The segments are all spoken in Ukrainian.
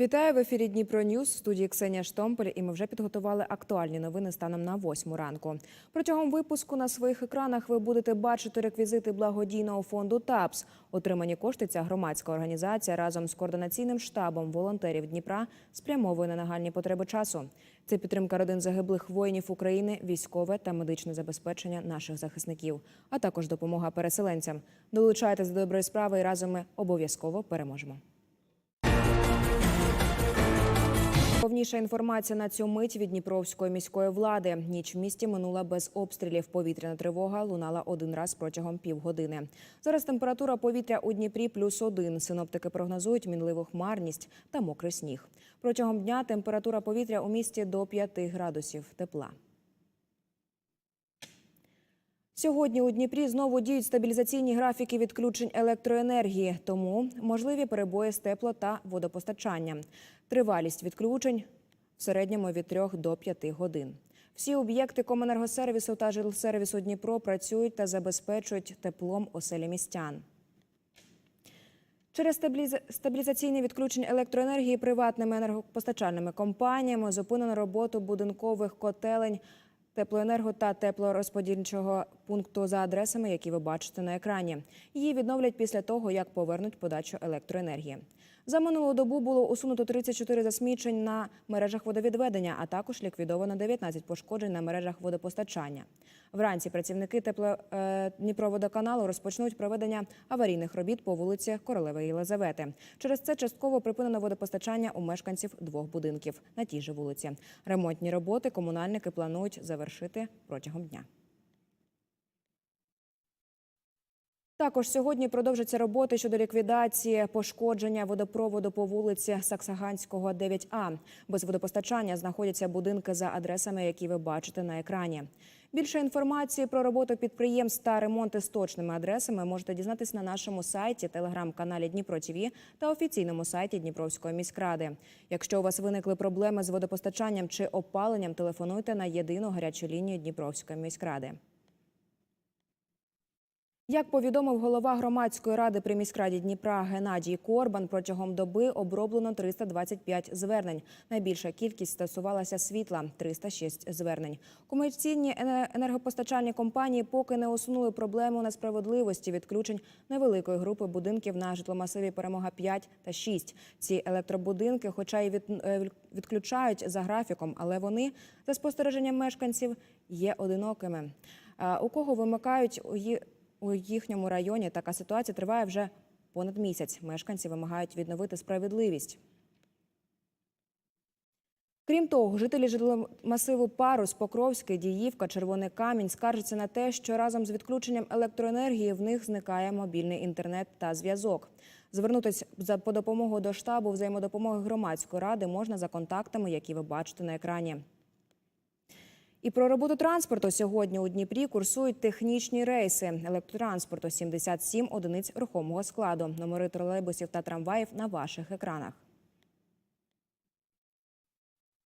Вітаю в ефірі Дніпро Ньюс, в студії Ксенія Штомпель, і ми вже підготували актуальні новини станом на восьму ранку. Протягом випуску на своїх екранах ви будете бачити реквізити благодійного фонду ТАПС. Отримані кошти ця громадська організація разом з координаційним штабом волонтерів Дніпра спрямовує на нагальні потреби часу. Це підтримка родин загиблих воїнів України, військове та медичне забезпечення наших захисників, а також допомога переселенцям. Долучайтесь до доброї справи і разом ми обов'язково переможемо. Повніша інформація на цю мить від Дніпровської міської влади. Ніч в місті минула без обстрілів. Повітряна тривога лунала один раз протягом півгодини. Зараз температура повітря у Дніпрі плюс один. Синоптики прогнозують мінливу хмарність та мокрий сніг. Протягом дня температура повітря у місті до 5 градусів тепла. Сьогодні у Дніпрі знову діють стабілізаційні графіки відключень електроенергії, тому можливі перебої з тепло та водопостачанням. Тривалість відключень в середньому від 3 до 5 годин. Всі об'єкти Коменергосервісу та жилсервісу Дніпро працюють та забезпечують теплом оселі містян. Через стабіліза- стабілізаційне відключення електроенергії приватними енергопостачальними компаніями зупинено роботу будинкових котелень теплоенерго та теплорозподільчого пункту за адресами, які ви бачите на екрані. Її відновлять після того, як повернуть подачу електроенергії. За минулу добу було усунуто 34 засмічень на мережах водовідведення, а також ліквідовано 19 пошкоджень на мережах водопостачання. Вранці працівники тепло е, Дніпроводоканалу розпочнуть проведення аварійних робіт по вулиці Королеви Єлизавети. Через це частково припинено водопостачання у мешканців двох будинків на тій же вулиці. Ремонтні роботи комунальники планують завершити протягом дня. Також сьогодні продовжаться роботи щодо ліквідації пошкодження водопроводу по вулиці Саксаганського, 9А. Без водопостачання знаходяться будинки за адресами, які ви бачите на екрані. Більше інформації про роботу підприємств та ремонти з точними адресами можете дізнатися на нашому сайті, телеграм-каналі Дніпро ТІВІ та офіційному сайті Дніпровської міськради. Якщо у вас виникли проблеми з водопостачанням чи опаленням, телефонуйте на єдину гарячу лінію Дніпровської міськради. Як повідомив голова громадської ради при міськраді Дніпра Геннадій Корбан, протягом доби оброблено 325 звернень. Найбільша кількість стосувалася світла 306 звернень. Комерційні енергопостачальні компанії поки не усунули проблему несправедливості відключень невеликої групи будинків на житломасиві Перемога 5 та 6. Ці електробудинки, хоча й е, відключають за графіком, але вони, за спостереженням мешканців, є одинокими. У кого вимикають у їхньому районі така ситуація триває вже понад місяць. Мешканці вимагають відновити справедливість. Крім того, жителі житломасиву Парус, Покровський, Діївка, Червоний Камінь скаржаться на те, що разом з відключенням електроенергії в них зникає мобільний інтернет та зв'язок. Звернутися по допомогу до штабу взаємодопомоги громадської ради можна за контактами, які ви бачите на екрані. І про роботу транспорту сьогодні у Дніпрі курсують технічні рейси електротранспорту 77 одиниць рухомого складу. Номери тролейбусів та трамваїв на ваших екранах.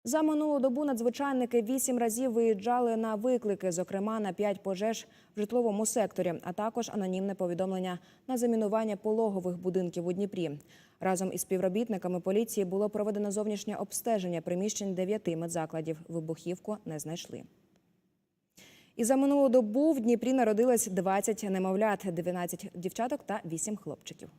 За минулу добу надзвичайники вісім разів виїжджали на виклики, зокрема на п'ять пожеж в житловому секторі, а також анонімне повідомлення на замінування пологових будинків у Дніпрі. Разом із співробітниками поліції було проведено зовнішнє обстеження приміщень дев'яти медзакладів. Вибухівку не знайшли. І за минулу добу в Дніпрі народилось 20 немовлят, 12 дівчаток та 8 хлопчиків.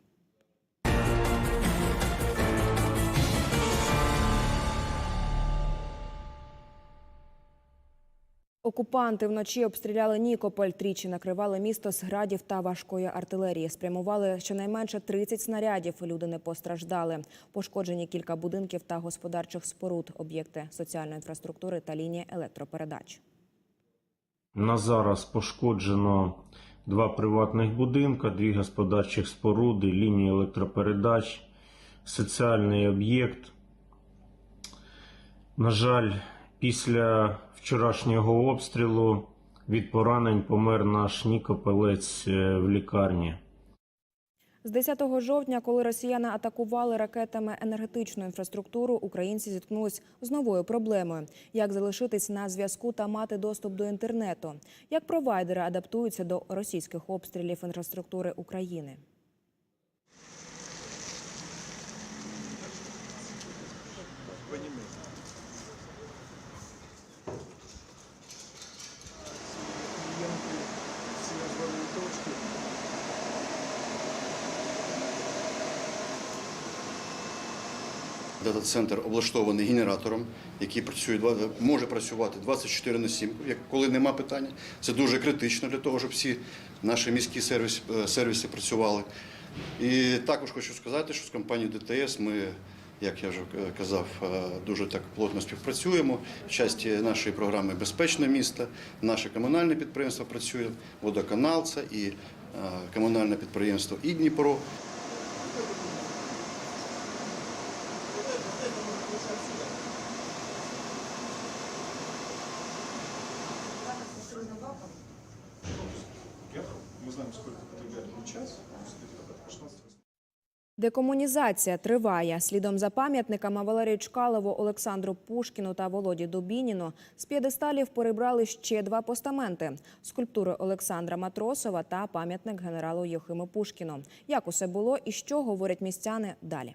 Окупанти вночі обстріляли Нікополь, тричі накривали місто з градів та важкої артилерії. Спрямували щонайменше 30 снарядів. Люди не постраждали. Пошкоджені кілька будинків та господарчих споруд, об'єкти соціальної інфраструктури та лінії електропередач. На зараз пошкоджено два приватних будинка, дві господарчих споруди, лінії електропередач, соціальний об'єкт. На жаль, після вчорашнього обстрілу від поранень помер наш Нікопелець е, в лікарні. З 10 жовтня, коли росіяни атакували ракетами енергетичну інфраструктуру, українці зіткнулись з новою проблемою: як залишитись на зв'язку та мати доступ до інтернету, як провайдери адаптуються до російських обстрілів інфраструктури України. Дата-центр облаштований генератором, який працює може працювати 24 на 7, коли нема питання. Це дуже критично для того, щоб всі наші міські сервіс, е, сервіси працювали. І також хочу сказати, що з компанією ДТС ми, як я вже е, казав, е, дуже так плотно співпрацюємо. В часті нашої програми Безпечне місто, наше комунальне підприємство працює, водоканал це і комунальне підприємство і Дніпро. Знаем, сколько потребляет час. Это 16 Декомунізація триває. Слідом за пам'ятниками Валерію Чкалову, Олександру Пушкіну та Володі Дубініну з п'єдесталів перебрали ще два постаменти: скульптури Олександра Матросова та пам'ятник генералу Єхиму Пушкіну. Як усе було і що говорять містяни далі?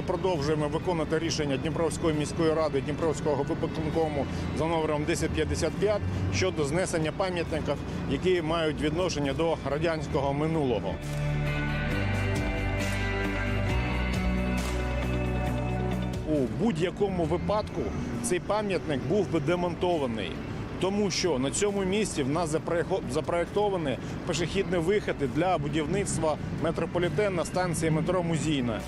Ми продовжуємо виконувати рішення Дніпровської міської ради Дніпровського виконкому за номером 1055 щодо знесення пам'ятників, які мають відношення до радянського минулого. У будь-якому випадку цей пам'ятник був би демонтований. Тому що на цьому місці в нас запроєктовані пішохідні виходи для будівництва метрополітен на станції метро Музійна.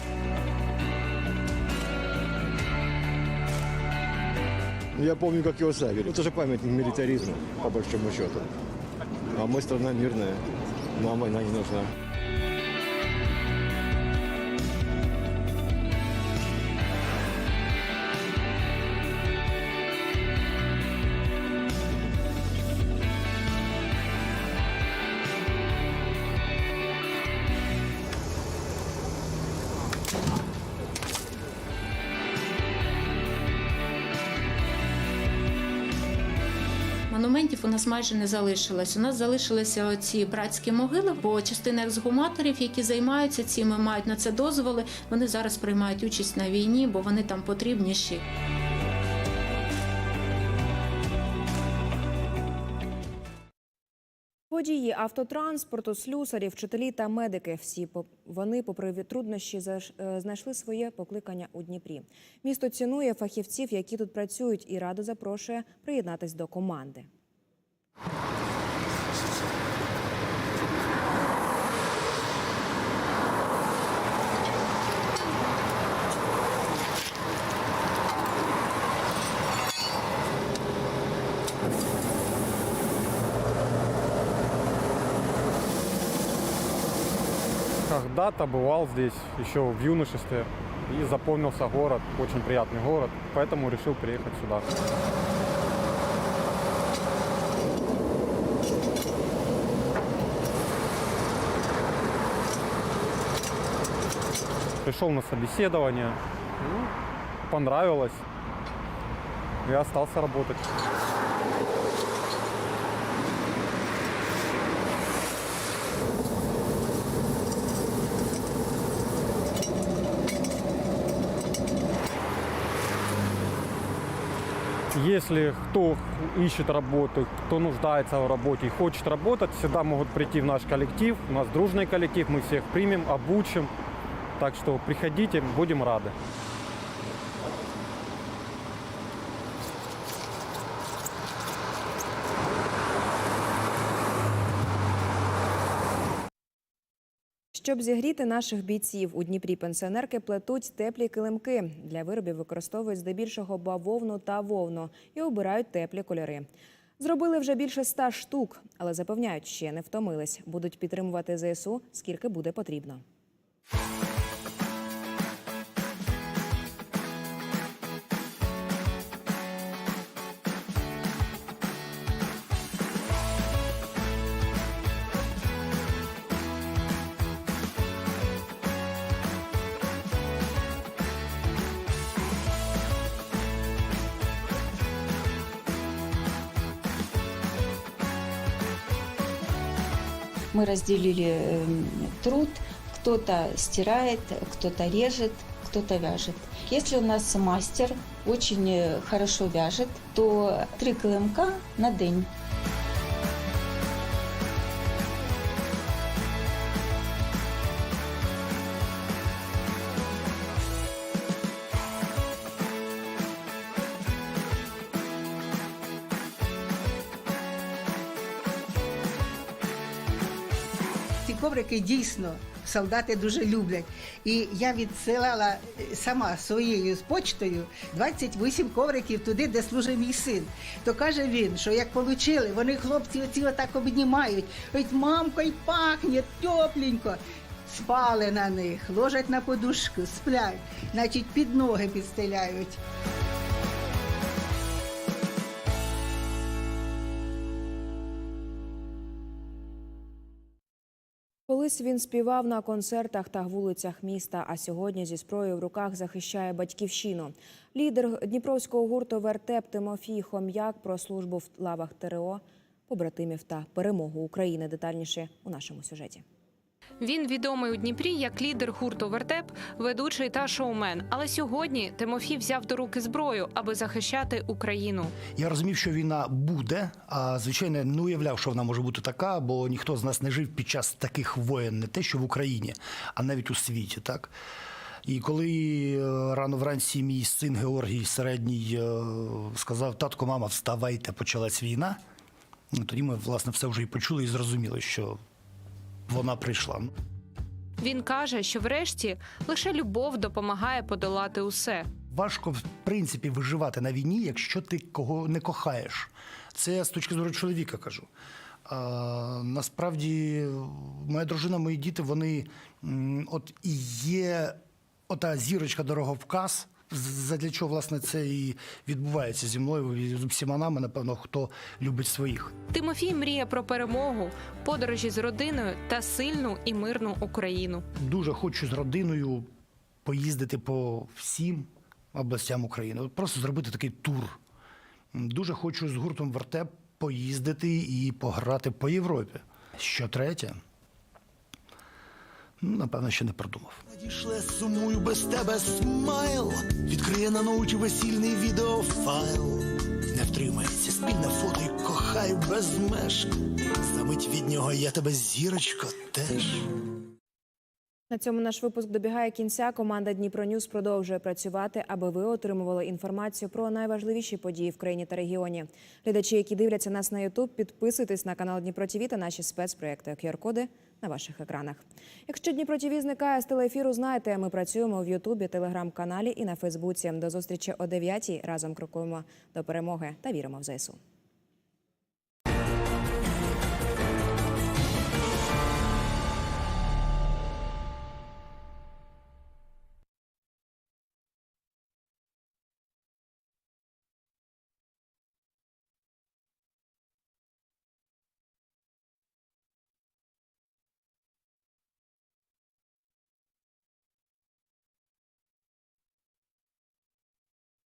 Я помню, как его ставили. Это же памятник милитаризму, по большому счету. А мы страна мирная. Нам война не нужна. Монументів у нас майже не залишилось. У нас залишилися оці братські могили, бо частина ексгуматорів, які займаються цими, мають на це дозволи. Вони зараз приймають участь на війні, бо вони там потрібніші. Водії автотранспорту, слюсарі, вчителі та медики. Всі вони, попри труднощі, е, знайшли своє покликання у Дніпрі. Місто цінує фахівців, які тут працюють, і радо запрошує приєднатись до команди. Когда-то бывал здесь еще в юношестве и запомнился город, очень приятный город, поэтому решил приехать сюда. Пришел на собеседование, ну, понравилось, и остался работать. Если кто ищет работу, кто нуждается в работе и хочет работать, всегда могут прийти в наш коллектив. У нас дружный коллектив, мы всех примем, обучим. Так что приходите, будем рады. Щоб зігріти наших бійців у Дніпрі пенсіонерки плетуть теплі килимки. Для виробів використовують здебільшого бавовну та вовну і обирають теплі кольори. Зробили вже більше ста штук, але запевняють, ще не втомились. Будуть підтримувати ЗСУ, скільки буде потрібно. Мы разделили эм, труд. Кто-то стирает, кто-то режет, кто-то вяжет. Если у нас мастер очень э, хорошо вяжет, то три килимка на день. Коврики дійсно солдати дуже люблять. І я відсилала е, сама своєю з почтою 28 ковриків туди, де служить мій син. То каже він, що як отримали, вони хлопці оці отак обнімають. Говорять, мамко, й пахне тепленько. Спали на них, ложать на подушку, сплять, значить під ноги підстеляють. Колись він співав на концертах та вулицях міста, а сьогодні зі зброєю в руках захищає батьківщину. Лідер дніпровського гурту Вертеп Тимофій Хом'як про службу в лавах ТРО, побратимів та перемогу України. Детальніше у нашому сюжеті. Він відомий у Дніпрі як лідер гурту Вертеп, ведучий та шоумен. Але сьогодні Тимофій взяв до руки зброю, аби захищати Україну. Я розумів, що війна буде. А звичайно, не уявляв, що вона може бути така, бо ніхто з нас не жив під час таких воєн, не те, що в Україні, а навіть у світі. Так. І коли е, рано вранці мій син Георгій середній е, сказав: татко, мама, вставайте, почалась війна. Ну, тоді ми, власне, все вже і почули і зрозуміли, що вона прийшла. Він каже, що врешті лише любов допомагає подолати усе. Важко в принципі виживати на війні, якщо ти кого не кохаєш. Це я з точки зору чоловіка кажу. А, насправді, моя дружина, мої діти, вони от і є ота зірочка дороговказ. Задля чого власне це і відбувається зі мною і з всіма нами, напевно, хто любить своїх. Тимофій мріє про перемогу, подорожі з родиною та сильну і мирну Україну. Дуже хочу з родиною поїздити по всім областям України. Просто зробити такий тур. Дуже хочу з гуртом Вертеп поїздити і пограти по Європі. Що третє? Ну, Напевно, ще не продумав. Надійшле сумую без тебе смайл. Відкриє на ноуті весільний відеофайл. Не втримається спільне фото і кохаю без меж. Замить від нього я тебе зірочко теж. На цьому наш випуск добігає кінця. Команда Дніпро Ньюс продовжує працювати, аби ви отримували інформацію про найважливіші події в країні та регіоні. Глядачі, які дивляться нас на Ютуб, підписуйтесь на канал Дніпро ТВ та наші спецпроекти QR-коди на ваших екранах. Якщо Дніпро ТІВІ зникає з телеефіру, знайте, ми працюємо в Ютубі, телеграм-каналі і на Фейсбуці. До зустрічі о 9 Разом крокуємо до перемоги та віримо в ЗСУ.